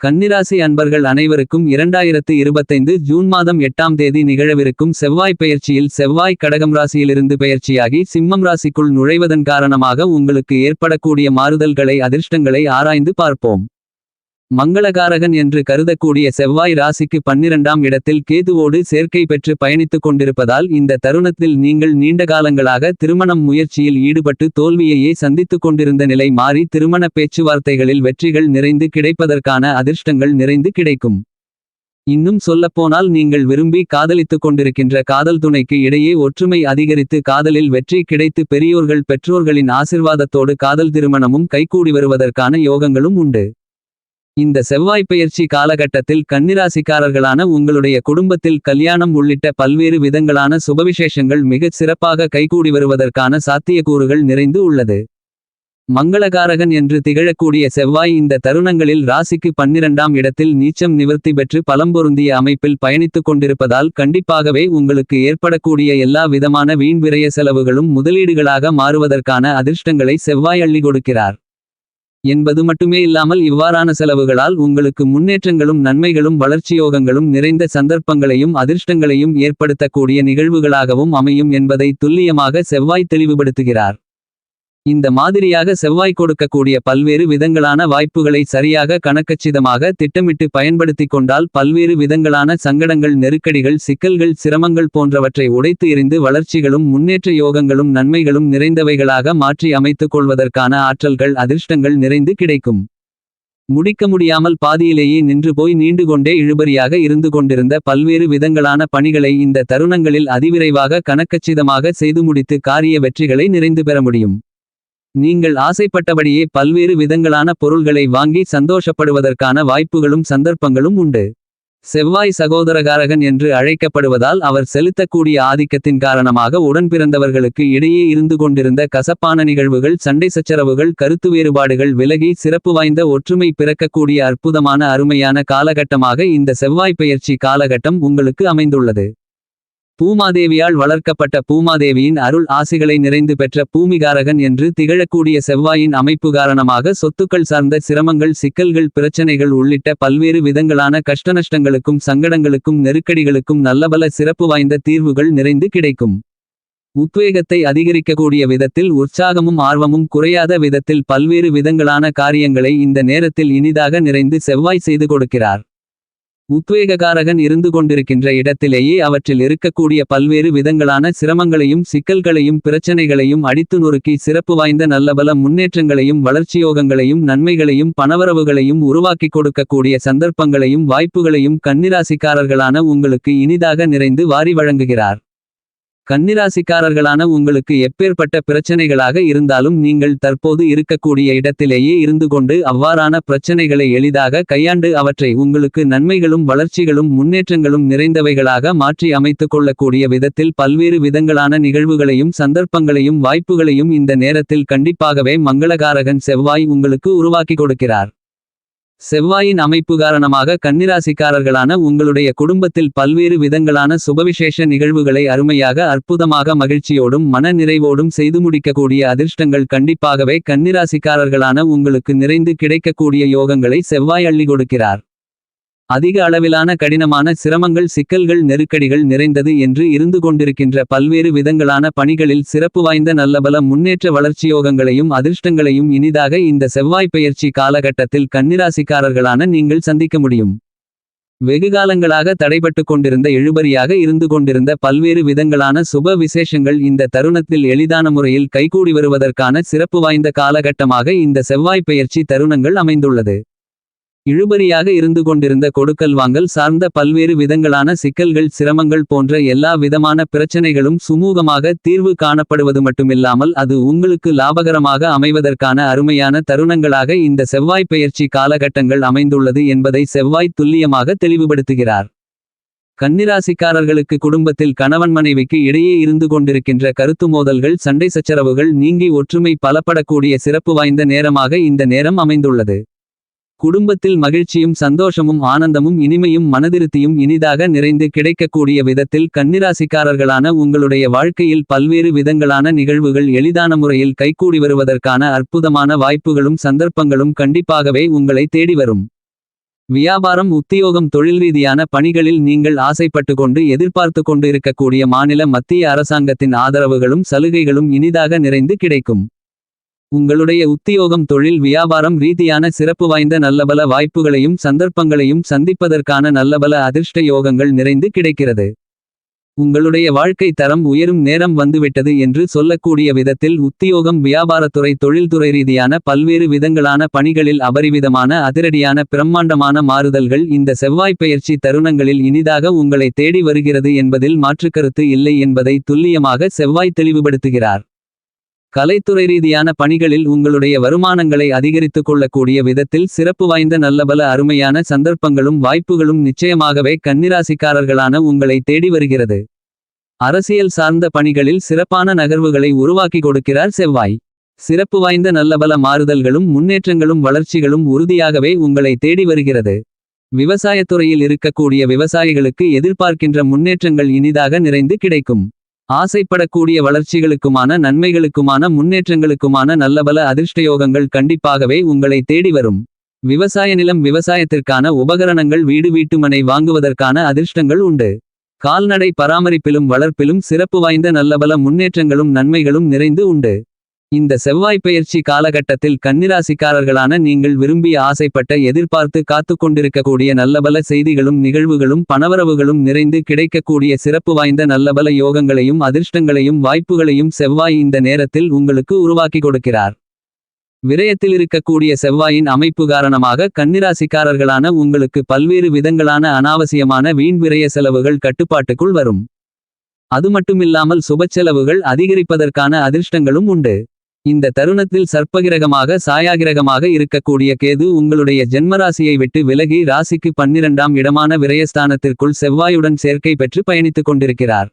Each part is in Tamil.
கன்னிராசி அன்பர்கள் அனைவருக்கும் இரண்டாயிரத்து இருபத்தைந்து ஜூன் மாதம் எட்டாம் தேதி நிகழவிருக்கும் செவ்வாய் பெயர்ச்சியில் செவ்வாய் கடகம் ராசியிலிருந்து பெயர்ச்சியாகி சிம்மம் ராசிக்குள் நுழைவதன் காரணமாக உங்களுக்கு ஏற்படக்கூடிய மாறுதல்களை அதிர்ஷ்டங்களை ஆராய்ந்து பார்ப்போம். மங்களகாரகன் என்று கருதக்கூடிய செவ்வாய் ராசிக்கு பன்னிரண்டாம் இடத்தில் கேதுவோடு சேர்க்கை பெற்று பயணித்துக் கொண்டிருப்பதால் இந்த தருணத்தில் நீங்கள் நீண்ட காலங்களாக திருமணம் முயற்சியில் ஈடுபட்டு தோல்வியையே சந்தித்துக் கொண்டிருந்த நிலை மாறி திருமண பேச்சுவார்த்தைகளில் வெற்றிகள் நிறைந்து கிடைப்பதற்கான அதிர்ஷ்டங்கள் நிறைந்து கிடைக்கும். இன்னும் சொல்லப்போனால் நீங்கள் விரும்பி காதலித்துக் கொண்டிருக்கின்ற காதல் துணைக்கு இடையே ஒற்றுமை அதிகரித்து காதலில் வெற்றி கிடைத்து பெரியோர்கள் பெற்றோர்களின் ஆசிர்வாதத்தோடு காதல் திருமணமும் கைகூடி வருவதற்கான யோகங்களும் உண்டு. இந்த செவ்வாய் பெயர்ச்சி காலகட்டத்தில் கன்னிராசிக்காரர்களான உங்களுடைய குடும்பத்தில் கல்யாணம் உள்ளிட்ட பல்வேறு விதங்களான சுபவிசேஷங்கள் மிகச் சிறப்பாக கைகூடி வருவதற்கான சாத்தியக்கூறுகள் நிறைந்து உள்ளது. மங்களகாரகன் என்று திகழக்கூடிய செவ்வாய் இந்த தருணங்களில் ராசிக்கு பன்னிரண்டாம் இடத்தில் நீச்சம் நிவர்த்தி பெற்று பலம்பொருந்திய அமைப்பில் பயணித்துக் கொண்டிருப்பதால் கண்டிப்பாகவே உங்களுக்கு ஏற்படக்கூடிய எல்லா விதமான வீண் விரய செலவுகளும் முதலீடுகளாக மாறுவதற்கான அதிர்ஷ்டங்களை செவ்வாய் அள்ளி கொடுக்கிறார். என்பது மட்டுமே இல்லாமல் இவ்வாறான செலவுகளால் உங்களுக்கு முன்னேற்றங்களும் நன்மைகளும் வளர்ச்சியோகங்களும் நிறைந்த சந்தர்ப்பங்களையும் அதிர்ஷ்டங்களையும் ஏற்படுத்தக்கூடிய நிகழ்வுகளாகவும் அமையும் என்பதை துல்லியமாக செவ்வாய் தெளிவுபடுத்துகிறார். இந்த மாதிரியாக செவ்வாய் கொடுக்கக்கூடிய பல்வேறு விதங்களான வாய்ப்புகளை சரியாக கணக்கச்சிதமாக திட்டமிட்டு பயன்படுத்திக் கொண்டால் பல்வேறு விதங்களான சங்கடங்கள் நெருக்கடிகள் சிக்கல்கள் சிரமங்கள் போன்றவற்றை உடைத்து எறிந்து வளர்ச்சிகளும் முன்னேற்ற யோகங்களும் நன்மைகளும் நிறைந்தவைகளாக மாற்றி அமைத்துக் கொள்வதற்கான ஆற்றல்கள் அதிர்ஷ்டங்கள் நிறைந்து கிடைக்கும். முடிக்க முடியாமல் பாதியிலேயே நின்று போய் நீண்டு கொண்டே இழுபறியாக இருந்து கொண்டிருந்த பல்வேறு விதங்களான பணிகளை இந்த தருணங்களில் அதிவிரைவாக கணக்கச்சிதமாக செய்து முடித்து காரிய வெற்றிகளை நிறைந்து பெற முடியும். நீங்கள் ஆசைப்பட்டபடியே பல்வேறு விதங்களான பொருள்களை வாங்கி சந்தோஷப்படுவதற்கான வாய்ப்புகளும் சந்தர்ப்பங்களும் உண்டு. செவ்வாய் சகோதரகாரகன் என்று அழைக்கப்படுவதால் அவர் செலுத்தக்கூடிய ஆதிக்கத்தின் காரணமாக உடன்பிறந்தவர்களுக்கு இடையே இருந்து கொண்டிருந்த கசப்பான நிகழ்வுகள் சண்டை சச்சரவுகள் கருத்து வேறுபாடுகள் விலகி சிறப்பு வாய்ந்த ஒற்றுமை பிறக்கக்கூடிய அற்புதமான அருமையான காலகட்டமாக இந்த செவ்வாய் பெயர்ச்சி காலகட்டம் உங்களுக்கு அமைந்துள்ளது. பூமாதேவியால் வளர்க்கப்பட்ட பூமாதேவியின் அருள் ஆசைகளை நிறைந்து பெற்ற பூமிகாரகன் என்று திகழக்கூடிய செவ்வாயின் அமைப்பு காரணமாக சொத்துக்கள் சார்ந்த சிரமங்கள் சிக்கல்கள் பிரச்சனைகள் உள்ளிட்ட பல்வேறு விதங்களான கஷ்டநஷ்டங்களுக்கும் சங்கடங்களுக்கும் நெருக்கடிகளுக்கும் நல்லபல சிறப்பு வாய்ந்த தீர்வுகள் நிறைந்து கிடைக்கும். உத்வேகத்தை அதிகரிக்கக்கூடிய விதத்தில் உற்சாகமும் ஆர்வமும் குறையாத விதத்தில் பல்வேறு விதங்களான காரியங்களை இந்த நேரத்தில் இனிதாக நிறைந்து செவ்வாய் செய்து கொடுக்கிறார். உத்வேககாரகன் இருந்து கொண்டிருக்கின்ற இடத்திலேயே அவற்றில் இருக்கக்கூடிய பல்வேறு விதங்களான சிரமங்களையும் சிக்கல்களையும் பிரச்சனைகளையும் அடித்து நொறுக்கி சிறப்பு வாய்ந்த நல்லபல முன்னேற்றங்களையும் வளர்ச்சியோகங்களையும் நன்மைகளையும் பணவரவுகளையும் உருவாக்கிக் கொடுக்கக்கூடிய சந்தர்ப்பங்களையும் வாய்ப்புகளையும் கன்னிராசிக்காரர்களான உங்களுக்கு இனிதாக நிறைந்து வாரி வழங்குகிறார். கன்னிராசிக்காரர்களான உங்களுக்கு எப்பேற்பட்ட பிரச்சனைகளாக இருந்தாலும் நீங்கள் தற்போது இருக்கக்கூடிய இடத்திலேயே இருந்து கொண்டு அவ்வாறான பிரச்சனைகளை எளிதாக கையாண்டு அவற்றை உங்களுக்கு நன்மைகளும் வளர்ச்சிகளும் முன்னேற்றங்களும் நிறைந்தவைகளாக மாற்றி அமைத்துக் கொள்ளக்கூடிய விதத்தில் பல்வேறு விதங்களான நிகழ்வுகளையும் சந்தர்ப்பங்களையும் வாய்ப்புகளையும் இந்த நேரத்தில் கண்டிப்பாகவே மங்களகாரகன் செவ்வாய் உங்களுக்கு உருவாக்கி கொடுக்கிறார். செவ்வாயின் அமைப்பு காரணமாக கன்னிராசிக்காரர்களான உங்களுடைய குடும்பத்தில் பல்வேறு விதங்களான சுபவிசேஷ நிகழ்வுகளை அருமையாக அற்புதமாக மகிழ்ச்சியோடும் மன நிறைவோடும் செய்து முடிக்கக்கூடிய அதிர்ஷ்டங்கள் கண்டிப்பாகவே கன்னிராசிக்காரர்களான உங்களுக்கு நிறைந்து கிடைக்கக்கூடிய யோகங்களை செவ்வாய் அள்ளி கொடுக்கிறார். அதிக அளவிலான கடினமான சிரமங்கள் சிக்கல்கள் நெருக்கடிகள் நிறைந்தது என்று இருந்து கொண்டிருக்கின்ற பல்வேறு விதங்களான பணிகளில் சிறப்பு வாய்ந்த நல்லபல முன்னேற்ற வளர்ச்சியோகங்களையும் அதிர்ஷ்டங்களையும் இனிதாக இந்த செவ்வாய் பெயர்ச்சி காலகட்டத்தில் கன்னிராசிக்காரர்களான நீங்கள் சந்திக்க முடியும். வெகுகாலங்களாக தடைபட்டு கொண்டிருந்த எழுபறியாக இருந்து கொண்டிருந்த பல்வேறு விதங்களான சுப விசேஷங்கள் இந்த தருணத்தில் எளிதான முறையில் கைகூடி வருவதற்கான சிறப்பு வாய்ந்த காலகட்டமாக இந்த செவ்வாய் பெயர்ச்சி தருணங்கள் அமைந்துள்ளது. இழுபறியாக இருந்து கொண்டிருந்த கொடுக்கல் வாங்கல் சார்ந்த பல்வேறு விதங்களான சிக்கல்கள் சிரமங்கள் போன்ற எல்லா விதமான பிரச்சனைகளும் சுமூகமாக தீர்வு காணப்படுவது மட்டுமில்லாமல் அது உங்களுக்கு லாபகரமாக அமைவதற்கான அருமையான தருணங்களாக இந்த செவ்வாய் பெயர்ச்சி காலகட்டங்கள் அமைந்துள்ளது என்பதை செவ்வாய் துல்லியமாக தெளிவுபடுத்துகிறார். கன்னிராசிக்காரர்களுக்கு குடும்பத்தில் கணவன் மனைவிக்கு இடையே இருந்து கொண்டிருக்கின்ற கருத்து மோதல்கள் சண்டை சச்சரவுகள் நீங்கி ஒற்றுமை பலப்படக்கூடிய சிறப்பு வாய்ந்த நேரமாக இந்த நேரம் அமைந்துள்ளது. குடும்பத்தில் மகிழ்ச்சியும் சந்தோஷமும் ஆனந்தமும் இனிமையும் மனதிருத்தியும் இனிதாக நிறைந்து கிடைக்கக்கூடிய விதத்தில் கன்னிராசிக்காரர்களான உங்களுடைய வாழ்க்கையில் பல்வேறு விதங்களான நிகழ்வுகள் எளிதான முறையில் கைகூடி வருவதற்கான அற்புதமான வாய்ப்புகளும் சந்தர்ப்பங்களும் கண்டிப்பாகவே உங்களை தேடி வரும் வியாபாரம் உத்தியோகம் தொழில் ரீதியான பணிகளில் நீங்கள் ஆசைப்பட்டு கொண்டு எதிர்பார்த்து கொண்டு இருக்கக்கூடிய மாநில மத்திய அரசாங்கத்தின் ஆதரவுகளும் சலுகைகளும் இனிதாக நிறைந்து கிடைக்கும். உங்களுடைய உத்தியோகம் தொழில் வியாபாரம் ரீதியான சிறப்பு வாய்ந்த நல்லபல வாய்ப்புகளையும் சந்தர்ப்பங்களையும் சந்திப்பதற்கான நல்லபல அதிர்ஷ்ட யோகங்கள் நிறைந்து கிடைக்கிறது. உங்களுடைய வாழ்க்கை தரம் உயரும் நேரம் வந்துவிட்டது என்று சொல்லக்கூடிய விதத்தில் உத்தியோகம் வியாபாரத்துறை தொழில்துறை ரீதியான பல்வேறு விதங்களான பணிகளில் அபரிவிதமான அதிரடியான பிரம்மாண்டமான மாறுதல்கள் இந்த செவ்வாய் பெயர்ச்சி தருணங்களில் இனிதாக உங்களை தேடி வருகிறது என்பதில் மாற்றுக்கருத்து இல்லை என்பதை துல்லியமாக செவ்வாய் தெளிவுபடுத்துகிறார். கலைத்துறை ரீதியான பணிகளில் உங்களுடைய வருமானங்களை அதிகரித்துக் கொள்ளக்கூடிய விதத்தில் சிறப்பு வாய்ந்த நல்லபல அருமையான சந்தர்ப்பங்களும் வாய்ப்புகளும் நிச்சயமாகவே கன்னிராசிக்காரர்களான உங்களை தேடி வருகிறது. அரசியல் சார்ந்த பணிகளில் சிறப்பான நகர்வுகளை உருவாக்கி கொடுக்கிறார் செவ்வாய். சிறப்பு வாய்ந்த நல்லபல மாறுதல்களும் முன்னேற்றங்களும் வளர்ச்சிகளும் உறுதியாகவே உங்களை தேடி வருகிறது. விவசாயத்துறையில் இருக்கக்கூடிய விவசாயிகளுக்கு எதிர்பார்க்கின்ற முன்னேற்றங்கள் இனிதாக நிறைந்து கிடைக்கும். ஆசைப்படக்கூடிய வளர்ச்சிகளுக்குமான நன்மைகளுக்குமான முன்னேற்றங்களுக்குமான நல்லபல அதிர்ஷ்டயோகங்கள் கண்டிப்பாகவே உங்களை தேடி வரும். விவசாய நிலம் விவசாயத்திற்கான உபகரணங்கள் வீடு வீட்டுமனை வாங்குவதற்கான அதிர்ஷ்டங்கள் உண்டு. கால்நடை பராமரிப்பிலும் வளர்ப்பிலும் சிறப்பு வாய்ந்த நல்லபல முன்னேற்றங்களும் நன்மைகளும் நிறைந்து உண்டு. இந்த செவ்வாய் பெயர்ச்சி காலகட்டத்தில் கன்னிராசிக்காரர்களான நீங்கள் விரும்பிய ஆசைப்பட்ட எதிர்பார்த்து காத்துக் கொண்டிருக்கக்கூடிய நல்லபல செய்திகளும் நிகழ்வுகளும் பணவரவுகளும் நிறைந்து கிடைக்கக்கூடிய சிறப்பு வாய்ந்த நல்லபல யோகங்களையும் அதிர்ஷ்டங்களையும் வாய்ப்புகளையும் செவ்வாய் இந்த நேரத்தில் உங்களுக்கு உருவாக்கி கொடுக்கிறார். விரயத்தில் இருக்கக்கூடிய செவ்வாயின் அமைப்பு காரணமாக கன்னிராசிக்காரர்களான உங்களுக்கு பல்வேறு விதங்களான அனாவசியமான வீண் விரய செலவுகள் கட்டுப்பாட்டுக்குள் வரும். அது மட்டுமில்லாமல் சுபச்செலவுகள் அதிகரிப்பதற்கான அதிர்ஷ்டங்களும் உண்டு. இந்த தருணத்தில் சர்ப்பகிரகமாக சாயாகிரகமாக இருக்கக்கூடிய கேது உங்களுடைய ஜென்மராசியை விட்டு விலகி ராசிக்கு பன்னிரண்டாம் இடமான விரயஸ்தானத்திற்குள் செவ்வாயுடன் சேர்க்கை பெற்று பயணித்துக் கொண்டிருக்கிறார்.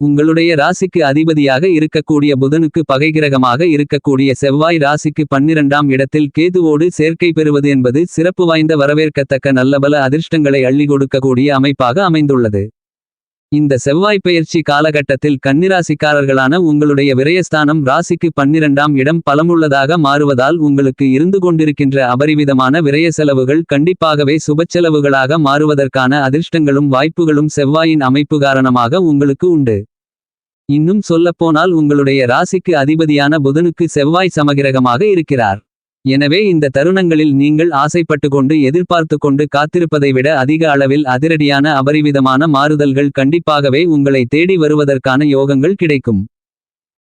உங்களுடைய ராசிக்கு அதிபதியாக இருக்கக்கூடிய புதனுக்கு பகைகிரகமாக இருக்கக்கூடிய செவ்வாய் ராசிக்கு பன்னிரண்டாம் இடத்தில் கேதுவோடு சேர்க்கை பெறுவது என்பது சிறப்பு வாய்ந்த வரவேற்கத்தக்க நல்லபல அதிர்ஷ்டங்களை அள்ளி கொடுக்கக்கூடிய அமைப்பாக அமைந்துள்ளது. இந்த செவ்வாய் பெயர்ச்சி காலகட்டத்தில் கன்னிராசிக்காரர்களான உங்களுடைய விரயஸ்தானம் ராசிக்கு பன்னிரண்டாம் இடம் பலமுள்ளதாக மாறுவதால் உங்களுக்கு இருந்து கொண்டிருக்கின்ற அபரிவிதமான விரய செலவுகள் கண்டிப்பாகவே சுபச்செலவுகளாக மாறுவதற்கான அதிர்ஷ்டங்களும் வாய்ப்புகளும் செவ்வாயின் அமைப்பு காரணமாக உங்களுக்கு உண்டு. இன்னும் சொல்லப்போனால் உங்களுடைய ராசிக்கு அதிபதியான புதனுக்கு செவ்வாய் சமகிரகமாக இருக்கிறார். எனவே இந்த தருணங்களில் நீங்கள் ஆசைப்பட்டு கொண்டு எதிர்பார்த்து கொண்டு காத்திருப்பதை விட அதிக அளவில் அதிரடியான அபரிவிதமான மாறுதல்கள் கண்டிப்பாகவே உங்களை தேடி வருவதற்கான யோகங்கள் கிடைக்கும்.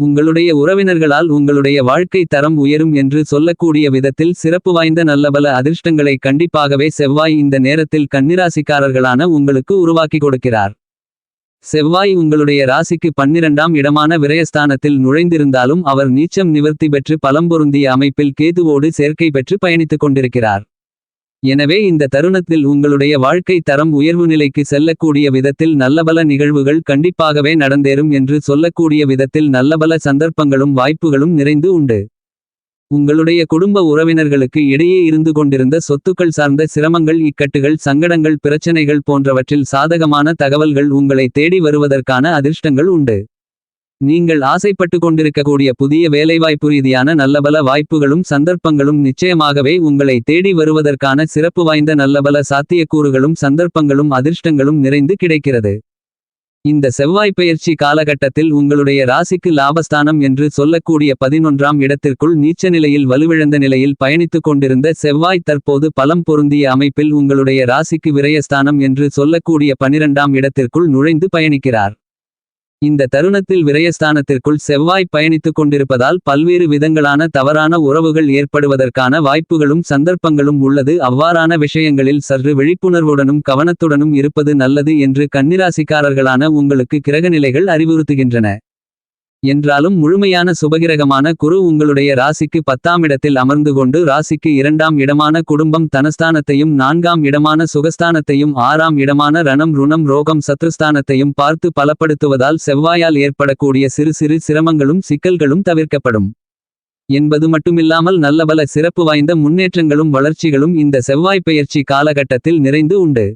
உங்களுடைய உறவினர்களால் உங்களுடைய வாழ்க்கை தரம் உயரும் என்று சொல்லக்கூடிய விதத்தில் சிறப்பு வாய்ந்த நல்லபல அதிர்ஷ்டங்களை கண்டிப்பாகவே செவ்வாய் இந்த நேரத்தில் கன்னிராசிக்காரர்களான உங்களுக்கு உருவாக்கி கொடுக்கிறார். செவ்வாய் உங்களுடைய ராசிக்கு பன்னிரண்டாம் இடமான விரயஸ்தானத்தில் நுழைந்திருந்தாலும் அவர் நீச்சம் நிவர்த்தி பெற்று பலம்பொருந்திய அமைப்பில் கேதுவோடு சேர்க்கை பெற்று பயணித்துக் கொண்டிருக்கிறார். எனவே இந்த தருணத்தில் உங்களுடைய வாழ்க்கை தரம் உயர்வு நிலைக்கு செல்லக்கூடிய விதத்தில் நல்லபல நிகழ்வுகள் கண்டிப்பாகவே நடந்தேறும் என்று சொல்லக்கூடிய விதத்தில் நல்லபல சந்தர்ப்பங்களும் வாய்ப்புகளும் நிறைந்து உண்டு. உங்களுடைய குடும்ப உறவினர்களுக்கு இடையே இருந்து கொண்டிருந்த சொத்துக்கள் சார்ந்த சிரமங்கள் இக்கட்டுகள் சங்கடங்கள் பிரச்சனைகள் போன்றவற்றில் சாதகமான தகவல்கள் உங்களை தேடி வருவதற்கான அதிர்ஷ்டங்கள் உண்டு. நீங்கள் ஆசைப்பட்டு கொண்டிருக்கக்கூடிய புதிய வேலைவாய்ப்பு ரீதியான நல்லபல வாய்ப்புகளும் சந்தர்ப்பங்களும் நிச்சயமாகவே உங்களை தேடி வருவதற்கான சிறப்பு வாய்ந்த நல்லபல சாத்தியக்கூறுகளும் சந்தர்ப்பங்களும் அதிர்ஷ்டங்களும் நிறைந்து கிடைக்கிறது. இந்த செவ்வாய் பெயர்ச்சி காலகட்டத்தில் உங்களுடைய ராசிக்கு லாபஸ்தானம் என்று சொல்லக்கூடிய பதினொன்றாம் இடத்திற்குள் நீச்ச நிலையில் வலுவிழந்த நிலையில் பயணித்துக் கொண்டிருந்த செவ்வாய் தற்போது பலம் பொருந்திய அமைப்பில் உங்களுடைய ராசிக்கு விரயஸ்தானம் என்று சொல்லக்கூடிய பனிரெண்டாம் இடத்திற்குள் நுழைந்து பயணிக்கிறார். இந்த தருணத்தில் விரயஸ்தானத்திற்குள் செவ்வாய் பயணித்துக் கொண்டிருப்பதால் பல்வேறு விதங்களான தவறான உறவுகள் ஏற்படுவதற்கான வாய்ப்புகளும் சந்தர்ப்பங்களும் உள்ளது அவ்வாறான விஷயங்களில் சற்று விழிப்புணர்வுடனும் கவனத்துடனும் இருப்பது நல்லது என்று கன்னிராசிக்காரர்களான உங்களுக்கு கிரகநிலைகள் அறிவுறுத்துகின்றன. என்றாலும் முழுமையான சுபகிரகமான குரு உங்களுடைய ராசிக்கு பத்தாம் இடத்தில் அமர்ந்து கொண்டு ராசிக்கு இரண்டாம் இடமான குடும்பம் தனஸ்தானத்தையும் நான்காம் இடமான சுகஸ்தானத்தையும் ஆறாம் இடமான ரணம் ருணம் ரோகம் சத்ருஸ்தானத்தையும் பார்த்து பலப்படுத்துவதால் செவ்வாயால் ஏற்படக்கூடிய சிறு சிறு சிரமங்களும் சிக்கல்களும் தவிர்க்கப்படும். என்பது மட்டுமில்லாமல் நல்லபல சிறப்பு வாய்ந்த முன்னேற்றங்களும் வளர்ச்சிகளும் இந்த செவ்வாய் பெயர்ச்சி காலகட்டத்தில் நிறைந்து உண்டு.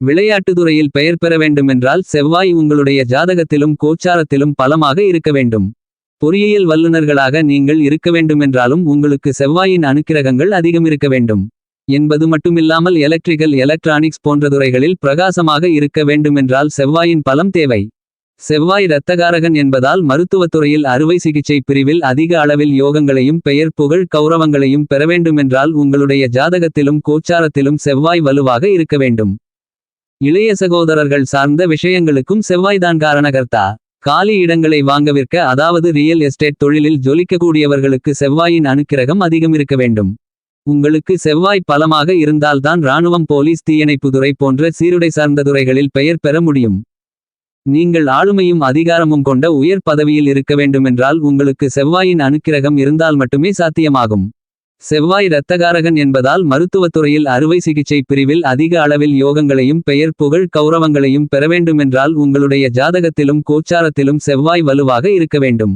விளையாட்டுத்துறையில் பெயர் பெற வேண்டுமென்றால் செவ்வாய் உங்களுடைய ஜாதகத்திலும் கோச்சாரத்திலும் பலமாக இருக்க வேண்டும். பொறியியல் வல்லுநர்களாக நீங்கள் இருக்க வேண்டுமென்றாலும் உங்களுக்கு செவ்வாயின் அனுக்கிரகங்கள் அதிகமிருக்க வேண்டும். என்பது மட்டுமில்லாமல் எலக்ட்ரிக்கல் எலக்ட்ரானிக்ஸ் போன்ற துறைகளில் பிரகாசமாக இருக்க வேண்டுமென்றால் செவ்வாயின் பலம் தேவை. செவ்வாய் இரத்தகாரகன் என்பதால் மருத்துவத்துறையில் அறுவை சிகிச்சை பிரிவில் அதிக அளவில் யோகங்களையும் பெயர் புகழ் கௌரவங்களையும் பெற வேண்டுமென்றால் உங்களுடைய ஜாதகத்திலும் கோச்சாரத்திலும் செவ்வாய் வலுவாக இருக்க வேண்டும். இளைய சகோதரர்கள் சார்ந்த விஷயங்களுக்கும் செவ்வாய்தான் காரணகர்த்தா. காலி இடங்களை வாங்க விற்க அதாவது ரியல் எஸ்டேட் தொழிலில் ஜொலிக்கக்கூடியவர்களுக்கு செவ்வாயின் அனுக்கிரகம் அதிகம் இருக்க வேண்டும். உங்களுக்கு செவ்வாய் பலமாக இருந்தால்தான் இராணுவம் போலீஸ் தீயணைப்புதுறை போன்ற சீருடை சார்ந்த துறைகளில் பெயர் பெற முடியும். நீங்கள் ஆளுமையும் அதிகாரமும் கொண்ட உயர் பதவியில் இருக்க வேண்டுமென்றால் உங்களுக்கு செவ்வாயின் அனுக்கிரகம் இருந்தால் மட்டுமே சாத்தியமாகும். செவ்வாய் இரத்தகாரகன் என்பதால் மருத்துவத்துறையில் அறுவை சிகிச்சை பிரிவில் அதிக அளவில் யோகங்களையும் பெயர் புகழ் கௌரவங்களையும் பெறவேண்டுமென்றால் உங்களுடைய ஜாதகத்திலும் கோச்சாரத்திலும் செவ்வாய் வலுவாக இருக்க வேண்டும்.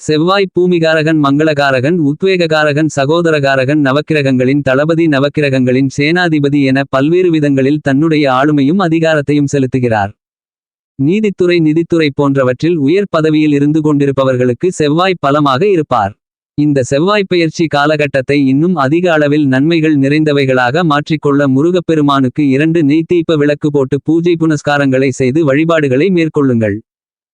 செவ்வாய் பூமிகாரகன் மங்களகாரகன் உத்வேககாரகன் சகோதரகாரகன் நவக்கிரகங்களின் தளபதி நவக்கிரகங்களின் சேனாதிபதி என பல்வேறு விதங்களில் தன்னுடைய ஆளுமையும் அதிகாரத்தையும் செலுத்துகிறார். நீதித்துறை நிதித்துறை போன்றவற்றில் உயர் பதவியில் இருந்து கொண்டிருப்பவர்களுக்கு செவ்வாய் பலமாக இருப்பார். இந்த செவ்வாய்ப்பெயர்ச்சி காலகட்டத்தை இன்னும் அதிக அளவில் நன்மைகள் நிறைந்தவைகளாக மாற்றிக்கொள்ள முருகப்பெருமானுக்கு இரண்டு நெய்த்தீப்ப விளக்கு போட்டு பூஜை புனஸ்காரங்களை செய்து வழிபாடுகளை மேற்கொள்ளுங்கள்.